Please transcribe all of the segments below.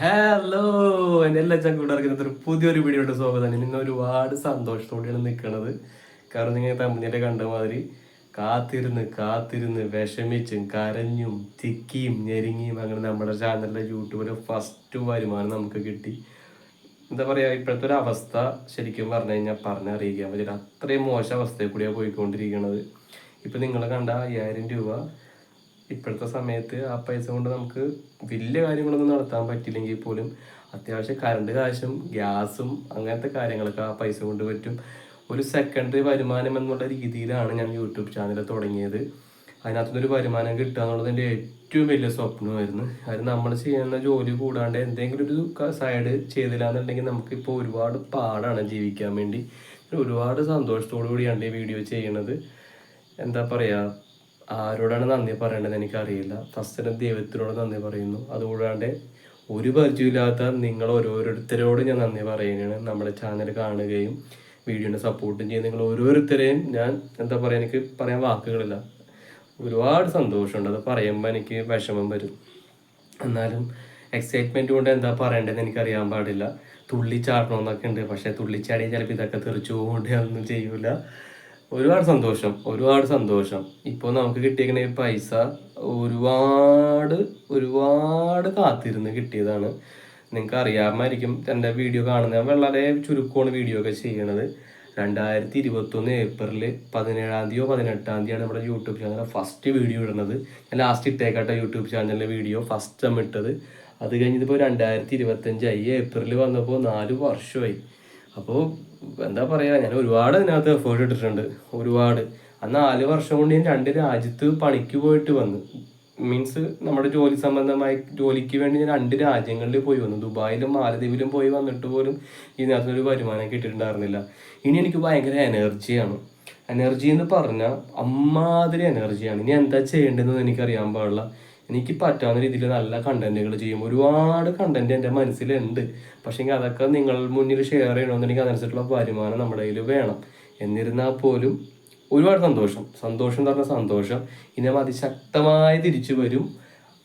Hello എന്റെ എല്ലാ ചങ്കൂട്ടർക്കും ഒരു പുതിയൊരു വീഡിയോയുടെ സ്വാഗതം. ഇന്ന് ഒരുപാട് സന്തോഷത്തോടെയാണ് നിൽക്കുന്നത്. കാരണം നിങ്ങൾ തമ്മിലെ കണ്ട മാതിരി കാത്തിരുന്ന് കാത്തിരുന്ന് വിഷമിച്ചും കരഞ്ഞും തിക്കിയും ഞെരുങ്ങിയും അങ്ങനെ നമ്മുടെ ചാനലിലെ യൂട്യൂബിലെ ഫസ്റ്റ് വരുമാനം നമുക്ക് കിട്ടി. എന്താ പറയുക ഇപ്പോഴത്തെ ഒരു അവസ്ഥ ശരിക്കും പറഞ്ഞു കഴിഞ്ഞാൽ പറഞ്ഞറിയിക്കാൻ പറ്റില്ല. അത്രയും മോശം അവസ്ഥയിൽ കൂടിയാണ് പോയിക്കൊണ്ടിരിക്കുന്നത്. ഇപ്പം നിങ്ങൾ കണ്ട അയ്യായിരം രൂപ ഇപ്പോഴത്തെ സമയത്ത് ആ പൈസ കൊണ്ട് നമുക്ക് വലിയ കാര്യങ്ങളൊന്നും നടത്താൻ പറ്റില്ലെങ്കിൽ പോലും അത്യാവശ്യം കറണ്ട് കാശും ഗ്യാസും അങ്ങനത്തെ കാര്യങ്ങളൊക്കെ ആ പൈസ കൊണ്ട് പറ്റും. ഒരു സെക്കൻഡറി വരുമാനം എന്നുള്ള രീതിയിലാണ് ഞാൻ യൂട്യൂബ് ചാനൽ തുടങ്ങിയത്. അതിനകത്തുനിന്നൊരു വരുമാനം കിട്ടുക എന്നുള്ളത് എന്റെ ഏറ്റവും വലിയ സ്വപ്നമായിരുന്നു. അത് നമ്മൾ ചെയ്യുന്ന ജോലി കൂടാണ്ട് എന്തെങ്കിലും ഒരു സൈഡ് ചെയ്തില്ല എന്നുണ്ടെങ്കിൽ നമുക്കിപ്പോൾ ഒരുപാട് പാടാണ് ജീവിക്കാൻ വേണ്ടി. ഒരുപാട് സന്തോഷത്തോടു കൂടിയാണ് ഈ വീഡിയോ ചെയ്യണത്. എന്താ പറയുക ആരോടാണ് നന്ദി പറയേണ്ടത് എനിക്കറിയില്ല. ഫസ്റ്റ് ദൈവത്തിനോട് നന്ദി പറയുന്നു. അതുകൂടാണ്ട് ഒരു പരിചയമില്ലാത്ത നിങ്ങൾ ഓരോരുത്തരോട് ഞാൻ നന്ദി പറയുകയാണ്. നമ്മുടെ ചാനൽ കാണുകയും വീഡിയോനെ സപ്പോർട്ടും ചെയ്യും. നിങ്ങൾ ഓരോരുത്തരെയും ഞാൻ എന്താ പറയുക എനിക്ക് പറയാൻ വാക്കുകളില്ല. ഒരുപാട് സന്തോഷമുണ്ട്. അത് പറയുമ്പോൾ എനിക്ക് വിഷമം വരും. എന്നാലും എക്സൈറ്റ്മെന്റ് കൊണ്ട് എന്താ പറയേണ്ടതെന്ന് എനിക്കറിയാൻ പാടില്ല. തുള്ളിച്ചാടണമെന്നൊക്കെ ഉണ്ട്. പക്ഷേ തുള്ളിച്ചാടി ചിലപ്പോൾ ഇതൊക്കെ തെറിച്ചു പോകുകൊണ്ട് അതൊന്നും ചെയ്യൂല. ഒരുപാട് സന്തോഷം ഒരുപാട് സന്തോഷം. ഇപ്പോൾ നമുക്ക് കിട്ടിയേക്കുന്ന ഈ പൈസ ഒരുപാട് ഒരുപാട് കാത്തിരുന്ന് കിട്ടിയതാണ്. നിങ്ങൾക്ക് അറിയാമായിരിക്കും എന്റെ വീഡിയോ കാണുന്ന വളരെ ചുരുക്കമാണ് വീഡിയോ ഒക്കെ ചെയ്യണത്. രണ്ടായിരത്തി ഇരുപത്തൊന്ന് ഏപ്രിൽ പതിനേഴാം തീയതിയോ പതിനെട്ടാം തീയതിയാണ് നമ്മുടെ യൂട്യൂബ് ചാനൽ ഫസ്റ്റ് വീഡിയോ ഇടുന്നത്. ഞാൻ ലാസ്റ്റ് ഇട്ടേക്കാട്ട യൂട്യൂബ് ചാനലിലെ വീഡിയോ ഫസ്റ്റ് ഇട്ടത്. അത് കഴിഞ്ഞിപ്പോൾ രണ്ടായിരത്തി ഇരുപത്തഞ്ചായി ഏപ്രിൽ വന്നപ്പോൾ നാല് വർഷമായി അപ്പോൾ എന്താ പറയുക ഞാൻ ഒരുപാട് അതിനകത്ത് എഫേർട്ട് ഇട്ടിട്ടുണ്ട്. ഒരുപാട്. ആ നാല് വർഷം കൊണ്ട് ഞാൻ രണ്ട് രാജ്യത്ത് പണിക്ക് പോയിട്ട് വന്നു. മീൻസ് നമ്മുടെ ജോലി സംബന്ധമായി ജോലിക്ക് വേണ്ടി ഞാൻ രണ്ട് രാജ്യങ്ങളിൽ പോയി വന്നു. ദുബായിലും മാലദ്വീപിലും പോയി വന്നിട്ട് പോലും ഇതിനകത്ത് ഒരു വരുമാനം കിട്ടിയിട്ടുണ്ടായിരുന്നില്ല. ഇനി എനിക്ക് ഭയങ്കര എനർജിയാണ് എനർജി എന്ന് പറഞ്ഞാൽ അമ്മാതിരി എനർജിയാണ് ഇനി എന്താ ചെയ്യേണ്ടതെന്ന് എനിക്കറിയാൻ പാടില്ല. എനിക്ക് പറ്റാവുന്ന രീതിയിൽ നല്ല കണ്ടന്റുകൾ ചെയ്യും. ഒരുപാട് കണ്ടന്റ് എന്റെ മനസ്സിലുണ്ട്. പക്ഷേ അതൊക്കെ നിങ്ങൾ മുന്നിൽ ഷെയർ ചെയ്യണമെന്നുണ്ടെങ്കിൽ അതനുസരിച്ചുള്ള വരുമാനം നമ്മുടെ കയ്യിൽ വേണം. എന്നിരുന്നാൽ പോലും ഒരുപാട് സന്തോഷം. സന്തോഷം എന്ന് പറഞ്ഞാൽ സന്തോഷം. ഇനി അതിശക്തമായി തിരിച്ചു വരും.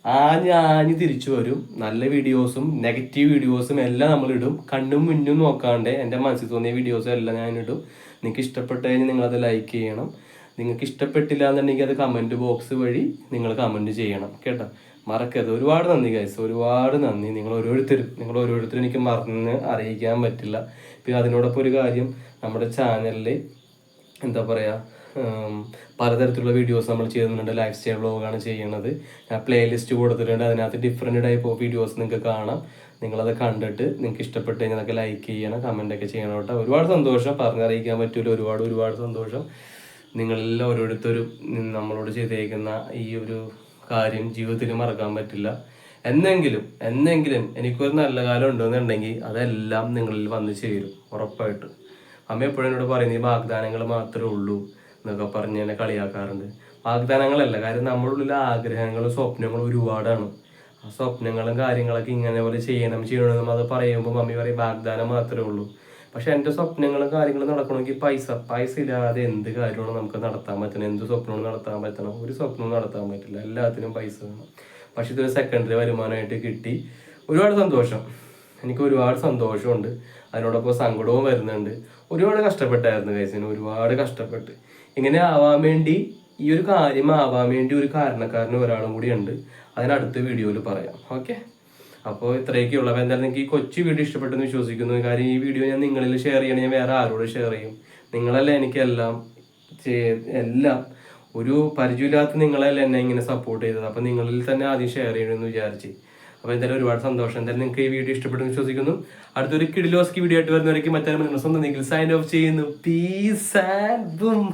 ആഞ്ഞ് ആഞ്ഞ് തിരിച്ചു വരും. നല്ല വീഡിയോസും നെഗറ്റീവ് വീഡിയോസും എല്ലാം നമ്മൾ ഇടും. കണ്ണും മുന്നും നോക്കാണ്ട് എന്റെ മനസ്സിൽ തോന്നിയ വീഡിയോസും എല്ലാം ഞാൻ ഇടും. നിങ്ങൾക്ക് ഇഷ്ടപ്പെട്ട് കഴിഞ്ഞാൽ നിങ്ങളത് ലൈക്ക് ചെയ്യണം. നിങ്ങൾക്ക് ഇഷ്ടപ്പെട്ടില്ല എന്നുണ്ടെങ്കിൽ അത് കമന്റ് ബോക്സ് വഴി നിങ്ങൾ കമന്റ് ചെയ്യണം കേട്ടോ? മറക്കരുത്. ഒരുപാട് നന്ദി ഗൈസ് ഒരുപാട് നന്ദി. നിങ്ങൾ ഓരോരുത്തരും നിങ്ങൾ ഓരോരുത്തരും എനിക്ക് മറന്ന് അറിയിക്കാൻ പറ്റില്ല. പിന്നെ അതിനോടൊപ്പം ഒരു കാര്യം നമ്മുടെ ചാനലിൽ എന്താ പറയുക പലതരത്തിലുള്ള വീഡിയോസ് നമ്മൾ ചെയ്യുന്നുണ്ട്. ലൈഫ് സ്റ്റൈൽ വ്ളോഗാണ് ചെയ്യുന്നത്. ഞാൻ പ്ലേലിസ്റ്റ് കൊടുത്തിട്ടുണ്ട്. അതിനകത്ത് ഡിഫറെന്റ് ടൈപ്പ് ഓഫ് വീഡിയോസ് നിങ്ങൾക്ക് കാണാം. നിങ്ങളത് കണ്ടിട്ട് നിങ്ങൾക്ക് ഇഷ്ടപ്പെട്ട് കഴിഞ്ഞാൽ അതൊക്കെ ലൈക്ക് ചെയ്യണം കമന്റ് ഒക്കെ ചെയ്യണം കേട്ടോ. ഒരുപാട് സന്തോഷം. പറഞ്ഞറിയിക്കാൻ പറ്റില്ല ഒരുപാട് ഒരുപാട് സന്തോഷം. നിങ്ങളെല്ലാം ഓരോരുത്തരും നമ്മളോട് ചെയ്തേക്കുന്ന ഈ ഒരു കാര്യം ജീവിതത്തിൽ മറക്കാൻ പറ്റില്ല. എന്നെങ്കിലും എന്നെങ്കിലും എനിക്കൊരു നല്ല കാലം ഉണ്ടെന്നുണ്ടെങ്കിൽ അതെല്ലാം നിങ്ങളിൽ വന്ന് ചേരും ഉറപ്പായിട്ട്. അമ്മ എപ്പോഴും എന്നോട് പറയുന്നത് ഈ വാഗ്ദാനങ്ങൾ മാത്രമേ ഉള്ളൂ എന്നൊക്കെ പറഞ്ഞ് എന്നെ കളിയാക്കാറുണ്ട്. വാഗ്ദാനങ്ങളല്ല കാര്യം നമ്മുടെ ഉള്ളിൽ ആഗ്രഹങ്ങളും സ്വപ്നങ്ങളും ഒരുപാടാണ്. ആ സ്വപ്നങ്ങളും കാര്യങ്ങളൊക്കെ ഇങ്ങനെ പോലെ ചെയ്യണം ചെയ്യണമെന്നും അത് പറയുമ്പോൾ മമ്മി പറയും വാഗ്ദാനം മാത്രമേ ഉള്ളൂ. പക്ഷെ എന്റെ സ്വപ്നങ്ങളും കാര്യങ്ങളും നടക്കണമെങ്കിൽ പൈസ പൈസ ഇല്ലാതെ എന്ത് കാര്യമാണ് നമുക്ക് നടത്താൻ പറ്റണം? എന്ത് സ്വപ്നവും നടത്താൻ പറ്റണം? ഒരു സ്വപ്നവും നടത്താൻ പറ്റില്ല. എല്ലാത്തിനും പൈസ വേണം. പക്ഷെ ഇതൊരു സെക്കൻഡറി വരുമാനമായിട്ട് കിട്ടി. ഒരുപാട് സന്തോഷം. എനിക്ക് ഒരുപാട് സന്തോഷമുണ്ട്. അതിനോടൊപ്പം സങ്കടവും വരുന്നുണ്ട്. ഒരുപാട് കഷ്ടപ്പെട്ടായിരുന്നു കൈസിന് ഒരുപാട് കഷ്ടപ്പെട്ട്. ഇങ്ങനെ ആവാൻ വേണ്ടി ഈ ഒരു കാര്യം ആവാൻ വേണ്ടി ഒരു കാരണക്കാരനും ഒരാളും കൂടി ഉണ്ട്. അതിനടുത്ത വീഡിയോയിൽ പറയാം. ഓക്കെ അപ്പോൾ ഇത്രയൊക്കെ ഉള്ളൂ. അപ്പോൾ എന്തായാലും നിങ്ങൾക്ക് ഈ കൊച്ചു വീഡിയോ ഇഷ്ടപ്പെട്ടെന്ന് വിശ്വസിക്കുന്നു. കാര്യം ഈ വീഡിയോ ഞാൻ നിങ്ങളിൽ ഷെയർ ചെയ്യണം. ഞാൻ വേറെ ആരോട് ഷെയർ ചെയ്യും. നിങ്ങളല്ലേ എനിക്കെല്ലാം എല്ലാം ഒരു പരിചയമില്ലാത്ത നിങ്ങളല്ലേ എന്നെ ഇങ്ങനെ സപ്പോർട്ട് ചെയ്തത്. അപ്പോൾ നിങ്ങളിൽ തന്നെ ആദ്യം ഷെയർ ചെയ്യണമെന്ന് വിചാരിച്ച്. അപ്പോൾ എന്തായാലും ഒരുപാട് സന്തോഷം. എന്തായാലും നിങ്ങൾക്ക് ഈ വീഡിയോ ഇഷ്ടപ്പെട്ടെന്ന് വിശ്വസിക്കുന്നു. അടുത്തൊരു കിഡിലോസ്കി വീഡിയോ ആയിട്ട് വരുന്നവരേക്കും മറ്റേ നിങ്ങൾ സ്വന്തം നിങ്ങൾ സൈൻ ഓഫ് ചെയ്യുന്നു. Peace and boom